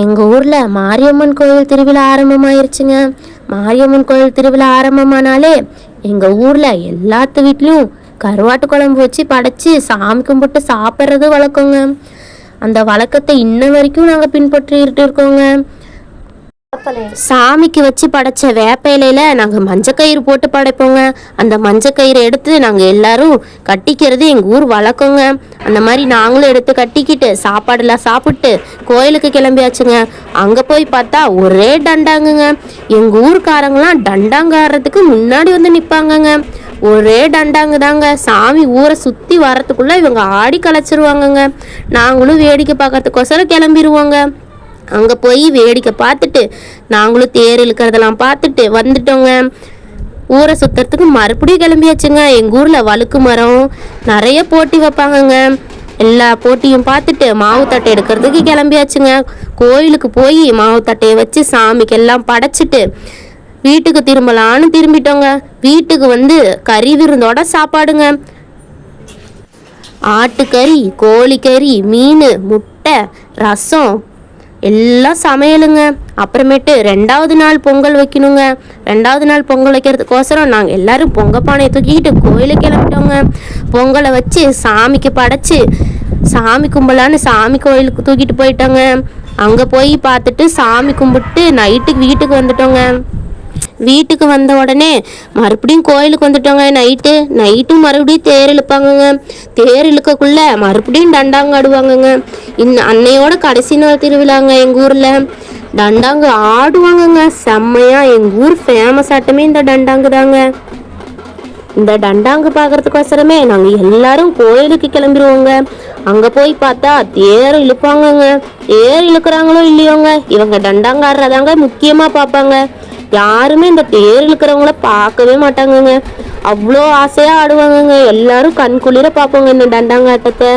எங்கள் ஊரில் மாரியம்மன் கோயில் திருவிழா ஆரம்பமாயிருச்சுங்க. மாரியம்மன் கோயில் திருவிழா ஆரம்பமானாலே எங்கள் ஊரில் எல்லாத்து வீட்லேயும் கருவாட்டு குழம்பு வச்சு படைச்சி சாமி கும்பிட்டு சாப்பிட்றது வழக்கங்க. அந்த வழக்கத்தை இன்ன வரைக்கும் நாங்கள் பின்பற்றிட்டு இருக்கோங்க. சாமிக்கு வச்சு படைச்ச வேப்ப இலையில நாங்கள் மஞ்சக்கயிறு போட்டு படைப்போங்க. அந்த மஞ்சக்கயிறு எடுத்து நாங்கள் எல்லாரும் கட்டிக்கிறது எங்கள் ஊர் வழக்கங்க. அந்த மாதிரி நாங்களும் எடுத்து கட்டிக்கிட்டு சாப்பாடெல்லாம் சாப்பிட்டு கோயிலுக்கு கிளம்பியாச்சுங்க. அங்கே போய் பார்த்தா ஒரே டண்டாங்குங்க. எங்கள் ஊர்க்காரங்களாம் டண்டாங்க ஆடுறதுக்கு முன்னாடி வந்து நிற்பாங்கங்க ஒரே டண்டாங்க தாங்க. சாமி ஊரை சுற்றி வரத்துக்குள்ளே இவங்க ஆடி கலைச்சிருவாங்கங்க. நாங்களும் வேடிக்கை பார்க்கறதுக்கோசரம் கிளம்பிடுவோங்க அங்கே போய் வேடிக்கை பார்த்துட்டு நாங்களும் தேர் இழுக்கிறதெல்லாம் பார்த்துட்டு வந்துட்டோங்க. ஊரை சுற்றுறதுக்கு மறுபடியும் கிளம்பியாச்சுங்க. எங்கள் ஊரில் வழுக்கு மரம் நிறைய போட்டி வைப்பாங்கங்க. எல்லா போட்டியும் பார்த்துட்டு மாவு தட்டை எடுக்கிறதுக்கு கிளம்பியாச்சுங்க. கோயிலுக்கு போய் மாவு தட்டையை வச்சு சாமிக்கெல்லாம் படைச்சிட்டு வீட்டுக்கு திரும்பலான்னு திரும்பிட்டோங்க. வீட்டுக்கு வந்து கறி விருந்தோட சாப்பாடுங்க. ஆட்டுக்கறி கோழிக்கறி மீன் முட்டை ரசம் எல்லாம் சமையலுங்க. அப்புறமேட்டு ரெண்டாவது நாள் பொங்கல் வைக்கணுங்க. ரெண்டாவது நாள் பொங்கல் வைக்கிறதுக்கோசரம் நாங்கள் எல்லாரும் பொங்கல் பானையை தூக்கிக்கிட்டு கோயிலுக்கு கிளம்பிட்டோங்க. பொங்கலை வச்சு சாமிக்கு படைச்சி சாமி கும்பலான்னு சாமி கோயிலுக்கு தூக்கிட்டு போயிட்டோங்க. அங்கே போய் பார்த்துட்டு சாமி கும்பிட்டு நைட்டுக்கு வீட்டுக்கு வந்துட்டோங்க. வீட்டுக்கு வந்த உடனே மறுபடியும் கோயிலுக்கு வந்துட்டோங்க. நைட்டு நைட்டும் மறுபடியும் தேர் இழுப்பாங்கங்க. தேர் இழுக்கக்குள்ள மறுபடியும் டண்டாங்க ஆடுவாங்கங்க. இன் அன்னையோட கடைசி நாள் திருவிழாங்க எங்கள் ஊரில். டண்டாங்கு ஆடுவாங்கங்க. செம்மையாக எங்கள் ஊர் ஃபேமஸ் ஆட்டமே இந்த டண்டாங்கு தாங்க இந்த டண்டாங்கு பார்க்குறதுக்கோசரமே நாங்கள் எல்லாரும் கோயிலுக்கு கிளம்பிடுவோங்க அங்கே போய் பார்த்தா தேர் இழுப்பாங்கங்க. தேர் இழுக்கிறாங்களோ இல்லையோங்க. இவங்க டண்டாங்க ஆடுறதாங்க முக்கியமாக பார்ப்பாங்க. யாருமே இந்த தேர் இழுக்கிறவங்கள பார்க்கவே மாட்டாங்கங்க. அவ்வளோ ஆசையாக ஆடுவாங்கங்க. எல்லாரும் கண் குளிர பார்ப்போங்க இந்த டண்டாங்க ஆட்டத்தை.